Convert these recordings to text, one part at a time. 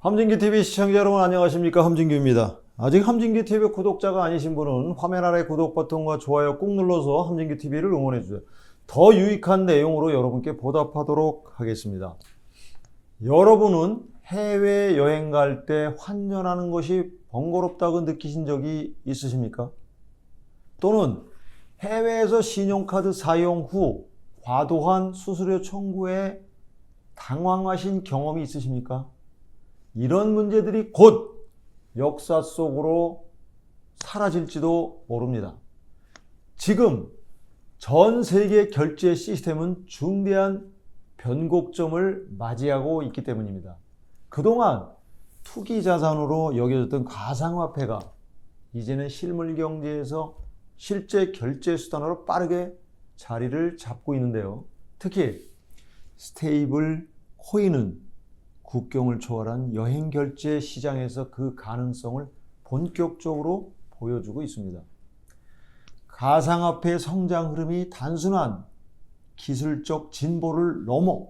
함진기 TV 시청자 여러분 안녕하십니까 함진규입니다. 아직 함진기 TV 구독자가 아니신 분은 화면 아래 구독 버튼과 좋아요 꾹 눌러서 함진기 TV를 응원해 주세요. 더 유익한 내용으로 여러분께 보답하도록 하겠습니다. 여러분은 해외 여행 갈 때 환전하는 것이 번거롭다고 느끼신 적이 있으십니까? 또는 해외에서 신용카드 사용 후 과도한 수수료 청구에 당황하신 경험이 있으십니까? 이런 문제들이 곧 역사 속으로 사라질지도 모릅니다. 지금 전 세계 결제 시스템은 중대한 변곡점을 맞이하고 있기 때문입니다. 그동안 투기 자산으로 여겨졌던 가상화폐가 이제는 실물 경제에서 실제 결제 수단으로 빠르게 자리를 잡고 있는데요. 특히 스테이블 코인은 국경을 초월한 여행 결제 시장에서 그 가능성을 본격적으로 보여주고 있습니다. 가상화폐 성장 흐름이 단순한 기술적 진보를 넘어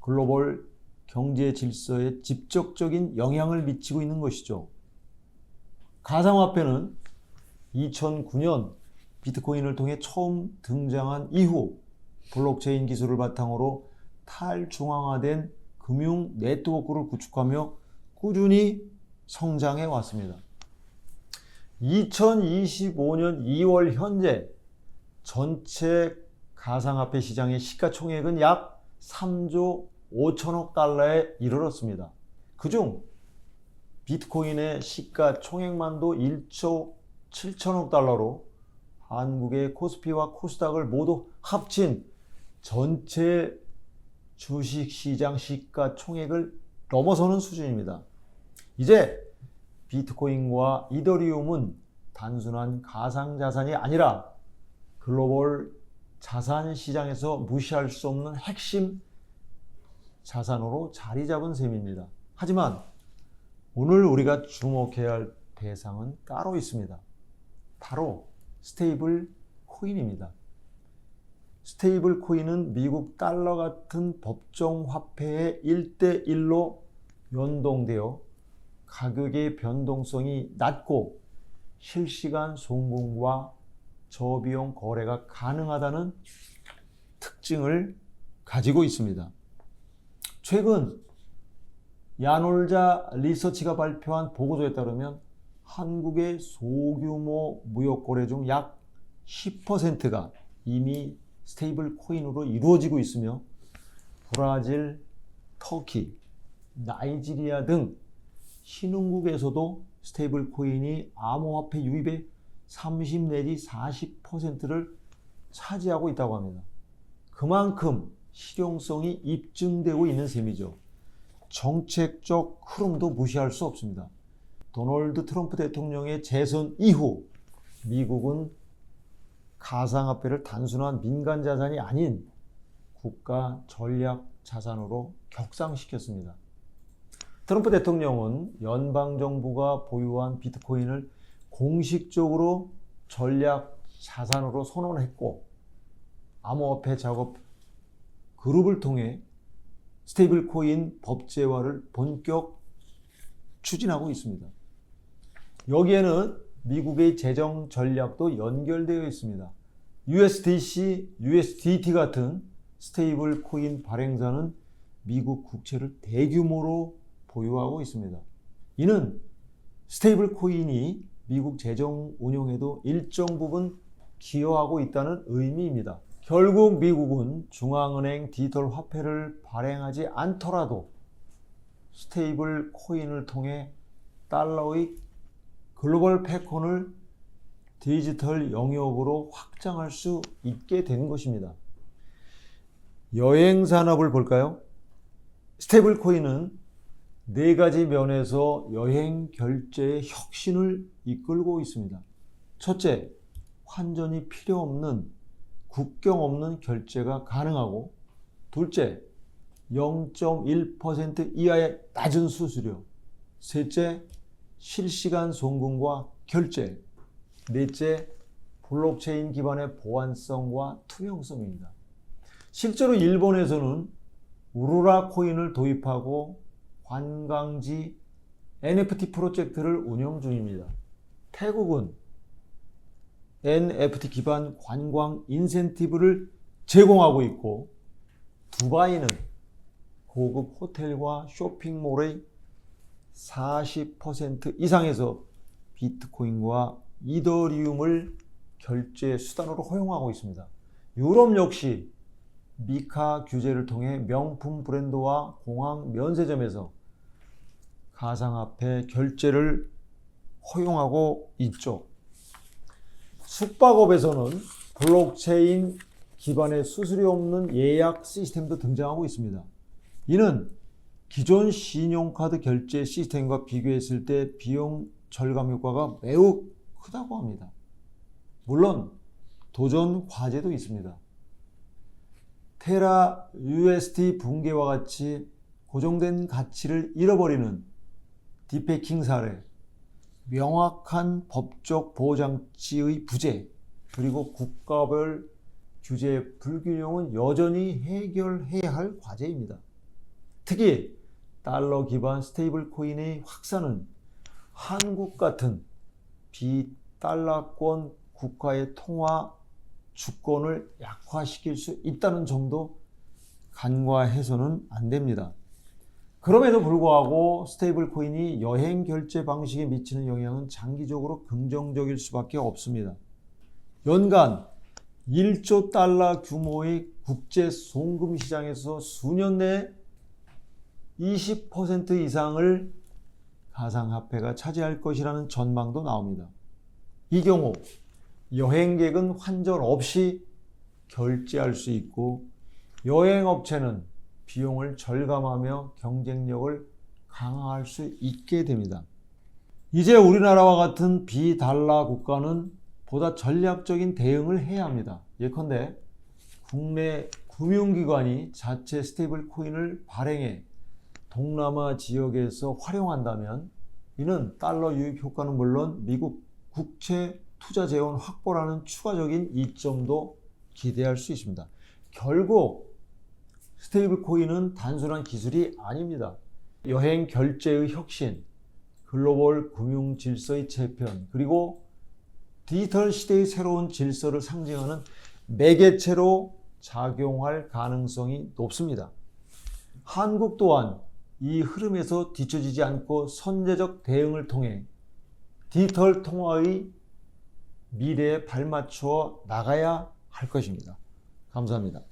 글로벌 경제 질서에 직접적인 영향을 미치고 있는 것이죠. 가상화폐는 2009년 비트코인을 통해 처음 등장한 이후 블록체인 기술을 바탕으로 탈중앙화된 금융 네트워크를 구축하며 꾸준히 성장해 왔습니다. 2025년 2월 현재 전체 가상화폐 시장의 시가총액은 약 3조 5천억 달러에 이르렀습니다. 그중 비트코인의 시가총액만도 1조 7천억 달러로 한국의 코스피와 코스닥을 모두 합친 전체 주식시장 시가총액을 넘어서는 수준입니다. 이제 비트코인과 이더리움은 단순한 가상자산이 아니라 글로벌 자산 시장에서 무시할 수 없는 핵심 자산으로 자리 잡은 셈입니다. 하지만 오늘 우리가 주목해야 할 대상은 따로 있습니다. 바로 스테이블 코인입니다. 스테이블 코인은 미국 달러 같은 법정 화폐의 1대1로 연동되어 가격의 변동성이 낮고 실시간 송금과 저비용 거래가 가능하다는 특징을 가지고 있습니다. 최근 야놀자 리서치가 발표한 보고서에 따르면 한국의 소규모 무역 거래 중 약 10%가 이미 스테이블 코인으로 이루어지고 있으며 브라질, 터키, 나이지리아 등 신흥국에서도 스테이블 코인이 암호화폐 유입의 30 내지 40%를 차지하고 있다고 합니다. 그만큼 실용성이 입증되고 있는 셈이죠. 정책적 흐름도 무시할 수 없습니다. 도널드 트럼프 대통령의 재선 이후 미국은 가상화폐를 단순한 민간 자산이 아닌 국가 전략 자산으로 격상시켰습니다. 트럼프 대통령은 연방정부가 보유한 비트코인을 공식적으로 전략 자산으로 선언했고 암호화폐 작업 그룹을 통해 스테이블 코인 법제화를 본격 추진하고 있습니다. 여기에는 미국의 재정 전략도 연결되어 있습니다. USDC, USDT 같은 스테이블 코인 발행사는 미국 국채를 대규모로 보유하고 있습니다. 이는 스테이블 코인이 미국 재정 운용에도 일정 부분 기여하고 있다는 의미입니다. 결국 미국은 중앙은행 디지털 화폐를 발행하지 않더라도 스테이블 코인을 통해 달러의 글로벌 패권을 디지털 영역으로 확장할 수 있게 된 것입니다. 여행 산업을 볼까요? 스테이블 코인은 네 가지 면에서 여행 결제의 혁신을 이끌고 있습니다. 첫째, 환전이 필요 없는 국경 없는 결제가 가능하고 둘째, 0.1% 이하의 낮은 수수료. 셋째, 실시간 송금과 결제. 넷째, 블록체인 기반의 보안성과 투명성입니다. 실제로 일본에서는 우루라 코인을 도입하고 관광지 NFT 프로젝트를 운영 중입니다. 태국은 NFT 기반 관광 인센티브를 제공하고 있고 두바이는 고급 호텔과 쇼핑몰의 40% 이상에서 비트코인과 이더리움을 결제 수단으로 허용하고 있습니다. 유럽 역시 미카 규제를 통해 명품 브랜드와 공항 면세점에서 가상화폐 결제를 허용하고 있죠. 숙박업에서는 블록체인 기반의 수수료 없는 예약 시스템도 등장하고 있습니다. 이는 기존 신용카드 결제 시스템과 비교했을 때 비용 절감 효과가 매우 크다고 합니다. 물론 도전 과제도 있습니다. 테라 UST 붕괴와 같이 고정된 가치를 잃어버리는 디페킹 사례, 명확한 법적 보호장치의 부재, 그리고 국가별 규제 불균형은 여전히 해결해야 할 과제입니다. 특히 달러 기반 스테이블 코인의 확산은 한국 같은 비달러권 국가의 통화 주권을 약화시킬 수 있다는 점도 간과해서는 안 됩니다. 그럼에도 불구하고 스테이블 코인이 여행 결제 방식에 미치는 영향은 장기적으로 긍정적일 수밖에 없습니다. 연간 1조 달러 규모의 국제 송금 시장에서 수년 내에 20% 이상을 가상화폐가 차지할 것이라는 전망도 나옵니다. 이 경우 여행객은 환전 없이 결제할 수 있고 여행업체는 비용을 절감하며 경쟁력을 강화할 수 있게 됩니다. 이제 우리나라와 같은 비달러 국가는 보다 전략적인 대응을 해야 합니다. 예컨대 국내 금융기관이 자체 스테이블 코인을 발행해 동남아 지역에서 활용한다면 이는 달러 유입 효과는 물론 미국 국채 투자 재원 확보라는 추가적인 이점도 기대할 수 있습니다. 결국 스테이블 코인은 단순한 기술이 아닙니다. 여행 결제의 혁신, 글로벌 금융 질서의 재편, 그리고 디지털 시대의 새로운 질서를 상징하는 매개체로 작용할 가능성이 높습니다. 한국 또한 이 흐름에서 뒤처지지 않고 선제적 대응을 통해 디지털 통화의 미래에 발맞추어 나가야 할 것입니다. 감사합니다.